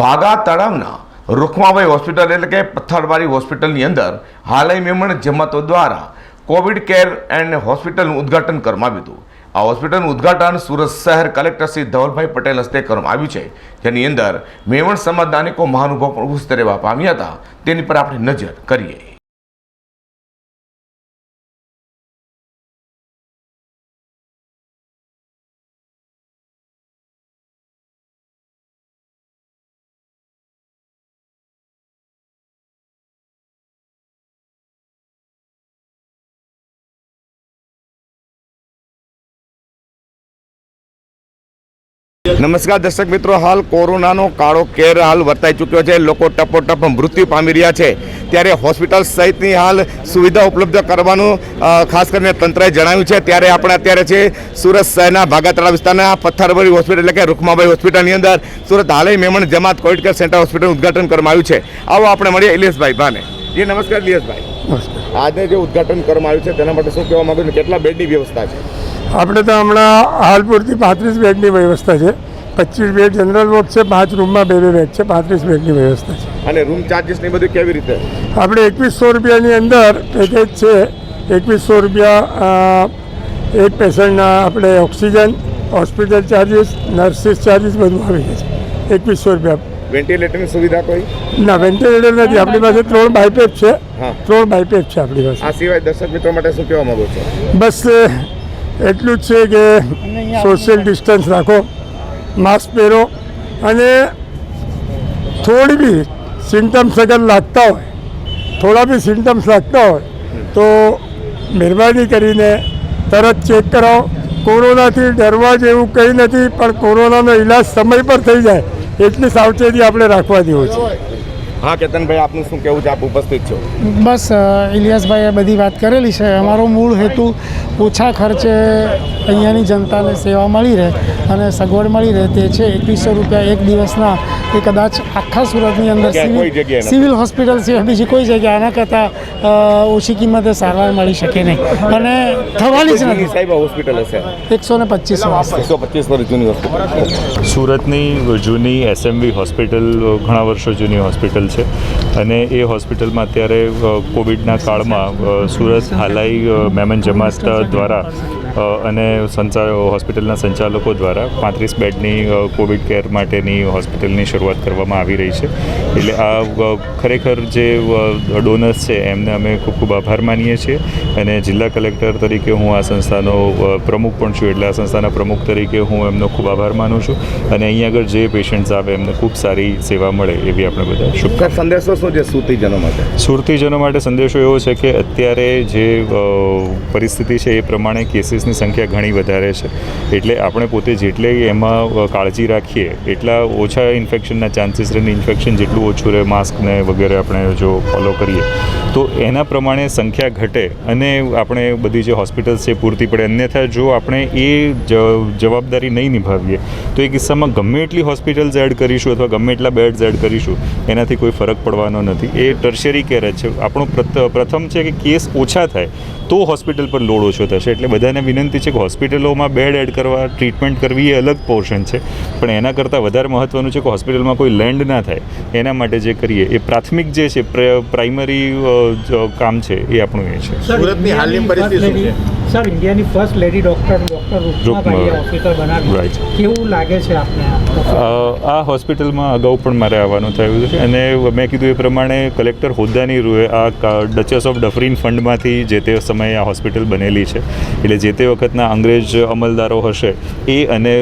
બાગા તળાવના રૂખમાભાઈ હોસ્પિટલ એટલે કે પથ્થરબારી હોસ્પિટલની અંદર હાલઈ મેમણ જમાતો દ્વારા કોવિડ કેર એન્ડ હોસ્પિટલનું ઉદ્ઘાટન કરવામાં આવ્યું હતું. આ હોસ્પિટલનું ઉદ્ઘાટન સુરત શહેર કલેક્ટર શ્રી ધવલભાઈ પટેલ હસ્તે કરવામાં આવ્યું છે. જેની અંદર મેમણ સમાજના અનેકો મહાનુભાવ પણ ઉપસ્થિત પામ્યા હતા. તેની પર આપણે નજર કરીએ. નમસ્કાર દર્શક મિત્રો હાલ કોરોનાનો કાળો કેર હાલ વર્તાઈ ચૂક્યો છે. લોકો ટપોટપ મૃત્યુ પામી રહ્યા છે. ત્યારે હોસ્પિટલ સહિતની હાલ સુવિધા ઉપલબ્ધ કરવાનું ખાસ કરીને તંત્રએ જણાવ્યું છે. ત્યારે આપણે અત્યારે છે સુરત શહેરના ભાગાતળા વિસ્તારના પથ્થરવરી હોસ્પિટલ એટલે કે રૂખમાભાઈ હોસ્પિટલની અંદર સુરત હાલે મેમણ જમાત કોવિડ કેર સેન્ટર હોસ્પિટલનું ઉદઘાટન કરવામાં આવ્યું છે. આવો આપણે મળીએ ઇલિયસભાઈ ભાને. જી નમસ્કાર ઇલિયસભાઈ આજે જે ઉદ્ઘાટન કરવામાં આવ્યું છે તેના માટે શું કહેવા માંગુ છું? કેટલા બેડની વ્યવસ્થા છે? આપણે તો હમણાં હાલ પૂરતી પાંત્રીસ બેડની વ્યવસ્થા છે. પચીસ બેડ જનરલ વોર્ડ છે પાંચ રૂમમાં બે બે બેડ છે પાંત્રીસ બેડની વ્યવસ્થા છે. અને રૂમ ચાર્જીસ ને બધું કેવી રીતે? આપણે એકવીસો રૂપિયાની અંદર પેકેજ છે એકવીસો રૂપિયા એક પેશન્ટના આપણે oxygen hospital charges nurses charges બધું આવી જાય છે. એકવીસો રૂપિયા. વેન્ટિલેટરની સુવિધા કોઈ? ના વેન્ટિલેટર નથી. આપણી પાસે ત્રણ બાયપેપ છે. ત્રણ બાયપેપ છે આપણી પાસે. આ સિવાય દર્શક મિત્રો માટે શું કહેવા માંગો છો? બસ એટલું જ છે કે સોશિયલ ડિસ્ટન્સ રાખો માસ્ક પહેરો અને થોડી બી સિમ્ટમ્સ અગર લાગતા હોય થોડા બી સિમ્ટમ્સ લાગતા હોય તો મહેરબાની કરીને તરત ચેક કરાવો. કોરોનાથી ડરવા જેવું કંઈ નથી પણ કોરોનાનો ઈલાજ સમય પર થઈ જાય એટલી સાવચેતી આપણે રાખવા જેવું છે. હા કેતનભાઈ આપનું શું કહેવું છે? આપ ઉપસ્થિત છો. બસ ઇલિયાસભાઈએ બધી વાત કરેલી છે. અમારો મૂળ હેતુ ઓછા ખર્ચે અહીંયાની જનતાને સેવા મળી રહે અને સગવડ મળી રહે. તે છે એકવીસો રૂપિયા એક દિવસના એ કદાચ આખા સુરતની અંદર સિવિલ હોસ્પિટલ સિવાય બીજી કોઈ જગ્યાએ આના કરતાં ઓછી કિંમતે સારવાર મળી શકે નહીં. અને થવાની જ નથી. સાહેબ હોસ્પિટલ હશે. એકસો ને પચીસ એકસો પચીસ વર્ષ જૂની હોસ્પિટલ. સુરતની જૂની એસએમવી હોસ્પિટલ ઘણા વર્ષો જૂની હોસ્પિટલ છે. અને એ હોસ્પિટલમાં અત્યારે કોવિડના કાળમાં સુરત, હાલાઈ મેમન જમાત દ્વારા અને સંચા, હોસ્પિટલના સંચાલકો દ્વારા પાંત્રીસ બેડની કોવિડ કેર માટેની હોસ્પિટલની શરૂઆત કરવામાં આવી રહી છે. એટલે આ ખરેખર જે ડોનર્સ છે, એમને અમે ખૂબ ખૂબ આભાર માનીએ છીએ. અને જિલ્લા કલેક્ટર તરીકે હું આ સંસ્થાનો પ્રમુખ પણ છું. એટલે આ સંસ્થાના પ્રમુખ તરીકે હું એમનો ખૂબ આભાર માનું છું. અને અહીં આગળ જે પેશન્ટ્સ આવે, એમને ખૂબ સારી સેવા મળે એવી આપણે બધા શુભ સર, સંદેશો શું છે સુરતીજનો માટે? સુરતીજનો માટે સંદેશો એવો છે કે અત્યારે જે પરિસ્થિતિ છે એ પ્રમાણે કેસીસની સંખ્યા ઘણી વધારે છે. એટલે આપણે પોતે જેટલી એમાં કાળજી રાખીએ, એટલા ઓછા ઇન્ફેક્શનના ચાન્સીસ રહે ઇન્ફેક્શન જેટલું ઓછું રહે માસ્કને વગેરે આપણે જો ફોલો કરીએ, તો એના પ્રમાણે સંખ્યા ઘટે અને આપણે બધી જે હોસ્પિટલ્સ છે પૂરતી પડે. અન્યથા જો આપણે એ જવાબદારી નહીં નિભાવીએ, તો એ કિસ્સામાં ગમે એટલી હોસ્પિટલ્સ એડ કરીશું અથવા ગમે એટલા બેડ્સ એડ કરીશું, એનાથી કોઈ ફરક પડવાનો નથી. એ ટર્શરી કેર છે. આપણું પ્રથ- પ્રથમ છે કે કેસ ઓછા થાય, તો હોસ્પિટલ પર લોડ ઓછો થશે. એટલે બધાને વિનંતી છે કે હોસ્પિટલોમાં બેડ એડ કરવા ટ્રીટમેન્ટ કરવી એ અલગ પોર્શન છે. પણ એના કરતાં વધારે મહત્ત્વનું છે કે હોસ્પિટલમાં કોઈ લેન્ડ ના થાય. એના માટે જે કરીએ, એ પ્રાથમિક જે છે, પ્ર- પ્રાઇમરી કામ છે એ આપણું એ છે. સુરતની હાલની પરિસ્થિતિ છે? સર ઇન્ડિયાની ફર્સ્ટ લેડી ડોક્ટર ડોક્ટર રૂપમાભાઈએ હોસ્પિટલ બનાવી. કેવું લાગે છે આપને આ હોસ્પિટલમાં અગાઉ પણ મારે આવવાનું થયું છે. અને મેં કીધું એ પ્રમાણે કલેક્ટર હોદ્દાની રૂએ આ ડચેસ ઓફ ડફરીન ફંડમાંથી જે તે સમયે આ હોસ્પિટલ બનેલી છે. એટલે જે તે વખતના અંગ્રેજ અમલદારો હશે એ અને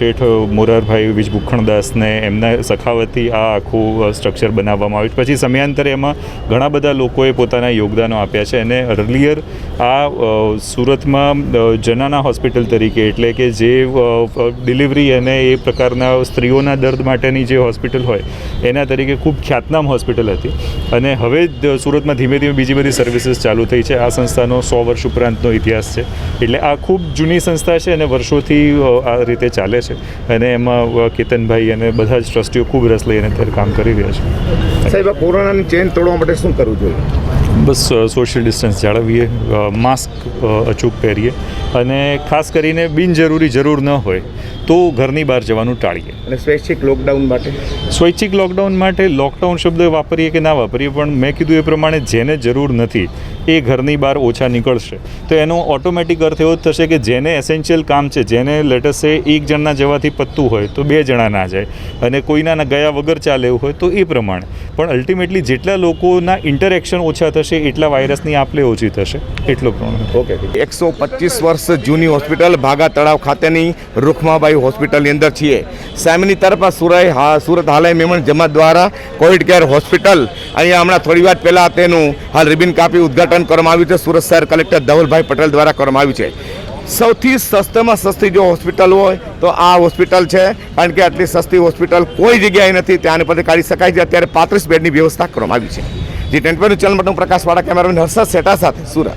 શેઠ મોરારભાઈ વિજભૂખણદાસને એમના સખાવતથી આ આખું સ્ટ્રક્ચર બનાવવામાં આવ્યું પછી સમયાંતરે એમાં ઘણા બધા લોકોએ પોતાના યોગદાનો આપ્યા છે. અને અર્લિયર આ સુરતમાં જનાના હોસ્પિટલ તરીકે. એટલે કે જે ડિલિવરી અને એ પ્રકારના સ્ત્રીઓના દર્દ માટેની જે હોસ્પિટલ હોય, એના તરીકે ખૂબ ખ્યાતનામ હોસ્પિટલ હતી. અને હવે સુરતમાં ધીમે ધીમે બીજી બધી સર્વિસીસ ચાલુ થઈ છે. આ સંસ્થાનો સો વર્ષ ઉપરાંતનો ઇતિહાસ છે. એટલે આ ખૂબ જૂની સંસ્થા છે અને વર્ષોથી આ રીતે ચાલે છે. અને એમાં કેતનભાઈ અને બધા જ ટ્રસ્ટીઓ ખૂબ રસ લઈને અત્યારે કામ કરી રહ્યા છે. સાહેબ, આ કોરોનાની ચેન તોડવા માટે શું કરવું જોઈએ? બસ સોશિયલ ડિસ્ટન્સ જાળવીએ માસ્ક અચૂક પહેરીએ. અને ખાસ કરીને બિનજરૂરી જરૂર ન હોય. તો ઘરની બહાર જવાનું ટાળીએ. અને સ્વૈચ્છિક લોકડાઉન માટે? સ્વૈચ્છિક લોકડાઉન માટે લોકડાઉન શબ્દ વાપરીએ કે ના વાપરીએ પણ મેં કીધું એ પ્રમાણે જેને જરૂર નથી એ ઘરની બહાર ઓછા નીકળશે. તો એનો ઓટોમેટિક અર્થ એવો જ થશે કે જેને એસેન્શિયલ કામ છે જેને લેટસે એક જણના જવાથી પતતું હોય તો બે જણા ના જાય. અને કોઈના ગયા વગર ચાલે એવું હોય તો એ પ્રમાણે. પણ અલ્ટિમેટલી જેટલા લોકોના ઇન્ટરેક્શન ઓછા થશે એટલા વાયરસની આપલે ઓછી થશે. એટલો પ્રમાણે. ઓકે એકસો પચીસ વર્ષ જૂની હોસ્પિટલ ભાગા તળાવ ખાતેની રૂખમાબાઈ હોસ્પિટલની અંદર છીએ. સામેની તરફ આ સુરત હા, સુરત હાલય મેમણ જમાત દ્વારા કોવિડ કેર હોસ્પિટલ. અહીંયા હમણાં થોડી વાર પહેલાં તેનું હાલ રિબિન કાપી ઉદ્ઘાટન કરવામાં આવ્યું છે. સુરત શહેર કલેક્ટર ધવલભાઈ પટેલ દ્વારા કરવામાં આવ્યું છે. સૌથી સસ્તામાં સસ્તી જો હોસ્પિટલ હોય તો આ હોસ્પિટલ છે. કારણ કે આટલી સસ્તી હોસ્પિટલ કોઈ જગ્યાએ નથી. ત્યાં પરથી કાઢી શકાય છે. અત્યારે પાંત્રીસ બેડની વ્યવસ્થા કરવામાં આવી છે. જી ટેન્ટ ચેનલ માટે પ્રકાશવાળા કેમેરામેન હર્ષદ સેટા સાથે સુરત.